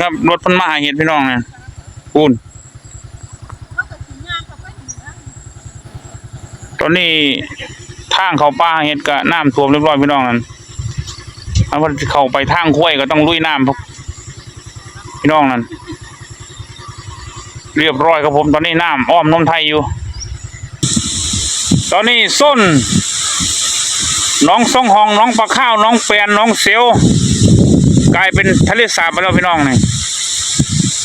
ครับรถพันมาหาเห็ดพี่น้องนะปูนตอนนี้ทางเขาป่าเห็ดก็น้ำท่วมเรียบร้อยพี่น้องนั่นมันว่าเขาไปทางห้ยก็ต้องลุยน้ำพี่น้องนั่นเรียบร้อยครับผมตอนนี้น้ำอ้อมน้มไทยอยู่ ตอนนี้ส้นน้องซ่องหองน้องปลาข้าวน้องแปนน้องเซล กลายเป็นทะเลสาบไปแล้วพี่น้องนี่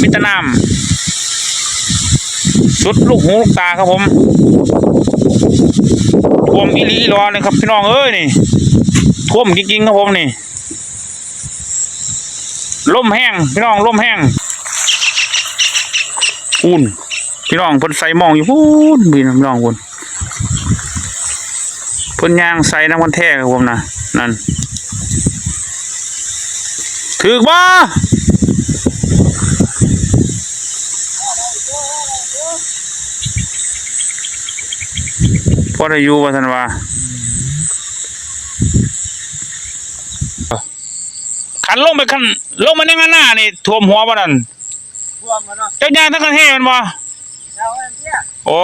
มิตรน้ำสุดลูกหูลูกตาครับผมท่วมอีลีอีหลอเลยครับพี่น้องเอ้ยนี่ท่วมจริงๆครับผมนี่ล่มแห้งพี่น้องล่มแห้งอุ่นพี่น้องเพิ่นใส่มองอยู่พูนพี่น้องพุ่นเพ่นยางใส่น้ำมันแท้ครับผมนะนั่น ถือบ่พอได้อยู่ว่าท่านว่าขันลงไปขันลงมาในงานหน้านี่ท่วมหัวบ่นั่นท่วมมาเนาะเจ้ายางทั้งกันแห่มันบ่แล้วอันเนี้ยโอ้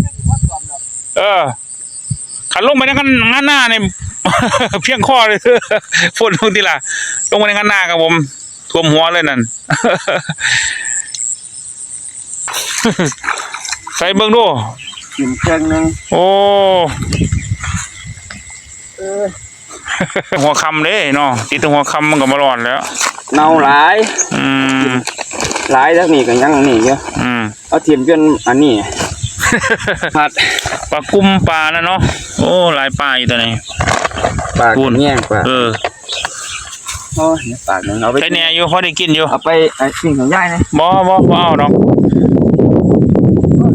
ไม่ถือว่าท่วมหรอกเออขันลงไปในกันงานหน้าเนี่ย เพียงข้อเลยฝนลงทีละลงไปในงานหน้าครับผมท่วมหัวเลยนั่นใส่เบิ่งดูกินเครื่องหนึงโอ้เออหัวคำเด้เนาะติดถึงหัวคำมันก็มารอดแล้ว เนาหลายอืมหลายแล้วนี่ก็ยังนี่เยอะอืมเอาเทียมจนอันนี้ผัดปลากุ้มปลาแล้วเนาะโอ้หลายปลาอยู่ตัวนี้ ปากพูดแง่งปากเออโอ้ยเดี๋ยวปากหนึงเอาไปใช้แหน่อยู่พอได้กินอยู่เอาไปไอ้สิ่งของยายนะบ่บ่บ่เอาดอก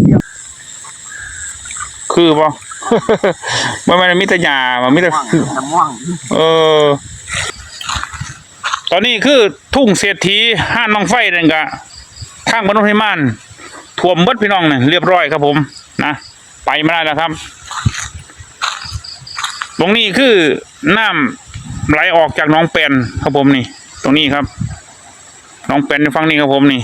เดี๋ยวคือบ่มันมันมีแต่หญ้ามันมีแต่ม่วงน้ำม่วงเออ ตอนนี้คือทุ่งเศรษฐีห้านน้องไฟนั่นกะทางบรรทุพิมานท่วมเบิดพี่น้องเนี่ยเรียบร้อยครับผมนะไปไม่ได้แล้วครับ ตรงนี้คือน้ำไหลออกจากหน้องแปนครับผมนี่ ตรงนี้ครับหน้องแปนในฝั่งนี้ครับผมนี่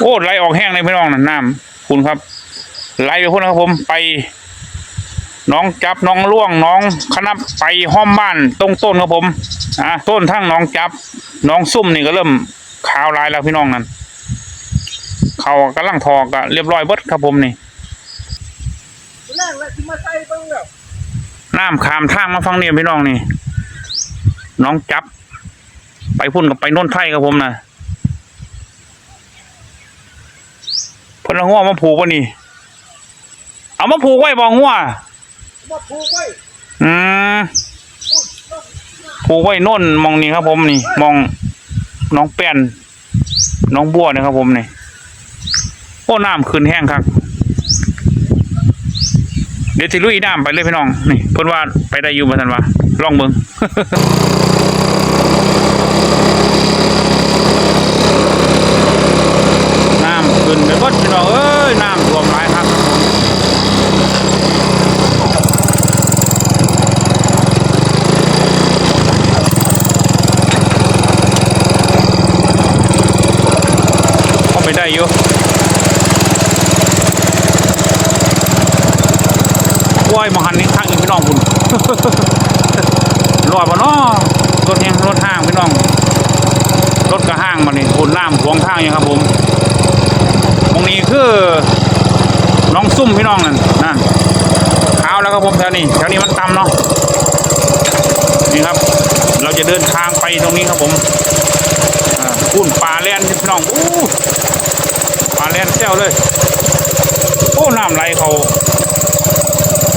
โอ้ไหลออกแห้งเลยพี่น้องน่ะน้ำคุณครับไหลไปพุ่นนครับผมไปน้องจับน้องล่วงน้องขนับไปห้อมบ้านตรงต้นครับผมอะต้นทั้งน้องจับน้องซุ่มนี่ก็เริ่มขาวลายแล้วพี่น้องนั่นเขากำลังทอกะเรียบร้อยเบิดครับผมนี่ แรกเลยที่มาใส่เบิ่งแล้วน้ำขามทางมาฟังเนี่ยพี่น้องนี่ น้องจับ ไปพุ่นกับไปโน่นไทยครับผมนะเพิ่นเอาหัวมาผูกวะนี่ เอามาผูกไว้บ่หัวมาผูกไว้ อืมผูกไว้โน่นมองนี่ครับ ผมนี่ มองน้องแป้นน้องบัวนี่ครับผมนี่ โอ้น้ำขึ้นแห้งครับ เดี๋ยวสิลุยน้ำไปเลยพี่น้องนี่เพิ่นว่าไปได้อยู่บ่ทันว่าลองเบิ่งน้ำขึ้นไปบดพี่น้องเอ้ยน้ำท่วมหลายครับเข้าไปได้อยู่ ว้ายมาหันนี่ข้างอีกพี่น้องคุณรอดปะเนาะรถแห้งรถห้างพี่น้อง รถกระห้างมาเนี่ยคุณน้ำหวงทางอยู่ครับผมตรงนี้คือน้องซุ่มพี่น้องนั่นนั่นเอาแล้วครับผมแถวนี้แถวนี้มันต่ำเนาะนี่ครับ เราจะเดินทางไปตรงนี้ครับผมอ่าพุ่นปลาแล่นพี่น้องอู้ปลาแล่นเจ้าเลยโอ้น้ำไหลเขา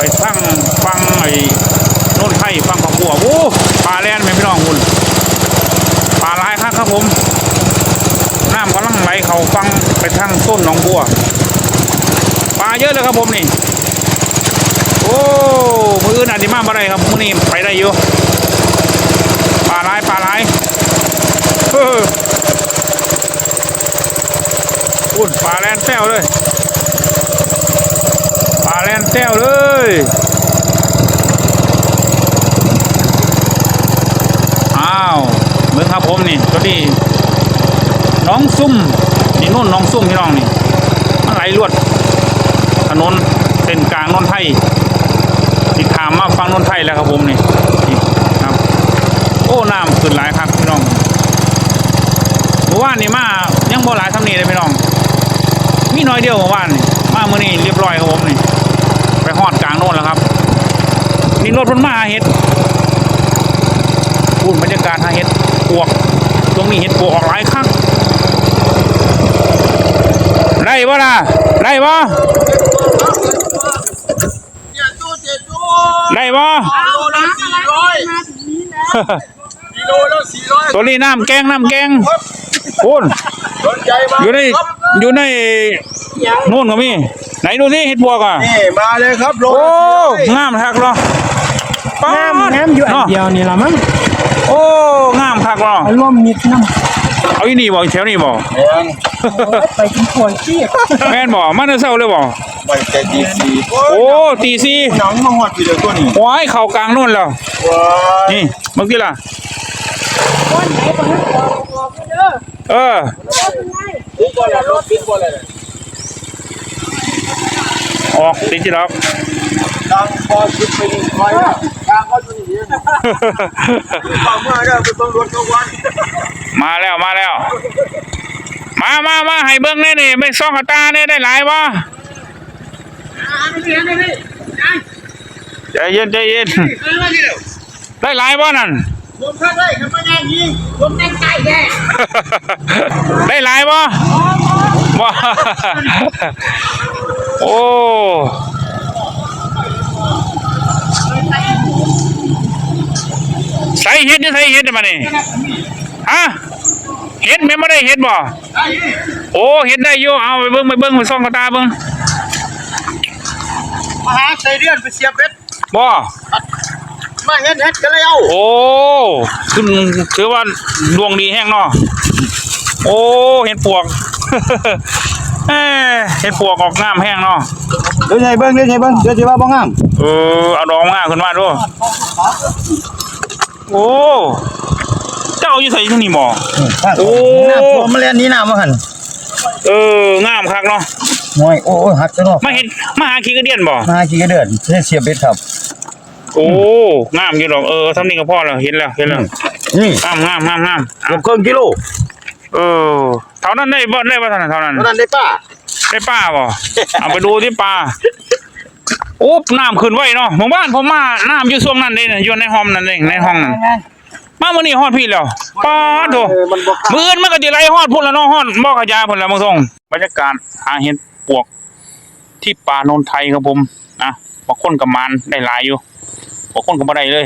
ไปทั้งฟังไอ้โน่นไทยฟังของบัวโอ้ปลาแล่นไหมพี่น้องคุณปลาลายครับครับผมน้ำกำลังไหลเขาฟังไปทางต้นหนองบัวปลาเยอะเลยครับผมนี่โอ้มืออื่นอาจจะมาบ่ได้ครับมือนี้ไปได้อยู่ปลาลายปลาลายเอออุ่นปลาแลนแต้วเลย แลนแต้วเลยอ้าวเบิ่งครับผมนี่ตัวนี้น้องซุ่มนี่นู่นน้องซุ่มพี่น้องนี่มันไหลลวดถนนเส้นกลางนนทไทยติดขามมาฟังนนทไทยแล้วครับผมนี่นี่ครับ โอ้น้ำขึ้นหลายครับพี่น้องเมื่อวานนี่มายังบ่หลายทำนี่เลยพี่น้องมีน้อยเดียวเมื่อวานนี่มาเมื่อนี้เรียบร้อยครับผมนี่ ไปหอดกลางโน่นแล้วครับ นี่รถมันมาหาเห็ดพูดบรรยากาศหาเห็ดปวกตรงนี้เห็ดปวกออกหลายครั้งได้ปะล่ะได้ปะเนี่ยตู้เจ็ดตู้ได้ปะโลละสี่ร้อยกิโลละสี่ร้อยตัวนี้น้ำแกงน้ำแกงพูนสนใจมาอยู่ในครับอยู่ในนู่นก็มี ไหนดูสิเห็ดปวกอะนี่มาเลยครับโลโอ้ละสี่ร้อยงามคักเหรอป๊าดน้ำน้ำอยู่อันเนาะเดียวนี่ละมั้งโอ้งามคักเหรอร่วมมิดน้เอาอีนี่บ่แถวนี้บ่แพงำไปกินขวดที่แม่นบ่มาแต่เช้าเลยบ่ไม่แต่ดีสี่โอ้ตีสี่หนังมาหอดทีเดียวตัวนี้ว้ายเข่ากลางนู่นแล้วว้ายนี่เมื่อกี้ล่ะคนไหนคนนั้นออกออกไปเด้อเอ อทิ้งบ่เลยรถทิ้งบ่เลยออกติดจิล็อกดังพอคิดไปนี่ร้อยนะยางก็ตัวนี้ฟังมาเด้อไปเบิ่งรถทุกวันมาแล้วมาแล้ว มามามาให้เบิ้งแน่นี่ไม่ซ่องกับตาเนี่ยได้หลายบ่ใจเย็นใจเย็นได้หลายบ่นั่นผมถ้าได้ทำไมงานยิงผมตั้งใจแน่ได้หลายบ่บ่ โอ้ใส่เฮ็ดนี่ใส่เฮ็ดนี่มานี่ฮะเฮ็ดแม่นบ่ได้เฮ็ดบ่ได้ยิโอ้เฮ็ดได้อยู่เอาไปเบิ่งไปเบิ่งไปส่องกับตาเบิ่งมาหาใส่เดือนไปเสียบเบ็ดบ่มาเฮ็ดเฮ็ดกันเลยเอาโอ้คือคือว่าดวงดีแห้งเนาะโอ้เห็ดปวก เอ้ยเห็ดปวกออกงามแห้งเนาะเดี๋ยวไงเบิ่งเดี๋ยวไงเบิ่งเดี๋ยวสิว่าบ่งามเออเอาดอกงามขึ้นมาดูโอ้เจ้าอยู่ใส่ที่นี่บ่โอ้น้ำท่วมมาแล้วนี้น้ำมาหั่นเอองามคักเนาะห่วยโอ้ยหักซะเนาะมาเห็นมาหาขี้กระเดียนบ่มากี่เดือนเสียบเบ็ดครับ โอ้งามอยู่ดอกเออทำนี่ก็พอแล้วเห็นแล้วเห็นแล้วนี่งามงามงามงาม เกือบครึ่งกิโล เออเท่านั้นได้บ่ได้บ่เท่านั้นเท่านั้นเท่านั้นได้ป้าได้ป้าบ่เอาไปดูที่ปลาโอ้น้ำขึ้นไว้เนาะหมู่บ้านผมมาน้ำอยู่ช่วงนั้นเด้น่ะอยู่ในห้องนั่นเองในห้องนั่นมามื้อนี้ฮอดพี่แล้วป้าดโถเออมันบ่มื้ออื่นมันก็สิไหลฮอดพุ่นแล้วเนาะฮอดบ่ขยายพุ่นแล้วบางทรงบรรยากาศหาเห็ดปวก ที่ป่าโนนไทยครับผมนะบางคนก็มานได้หลายอยู่บางคนก็บ่ได้เลย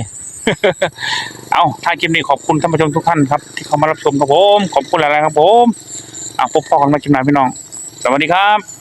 เอาท้าคลิปนี้ขอบคุณท่านผู้ชมทุกท่านครับที่เข้ามารับชมครับผม ขอบคุณหลายๆครับผมอะพบพ่อกันมาคลิปหน้าพี่น้อง สวัสดีครับ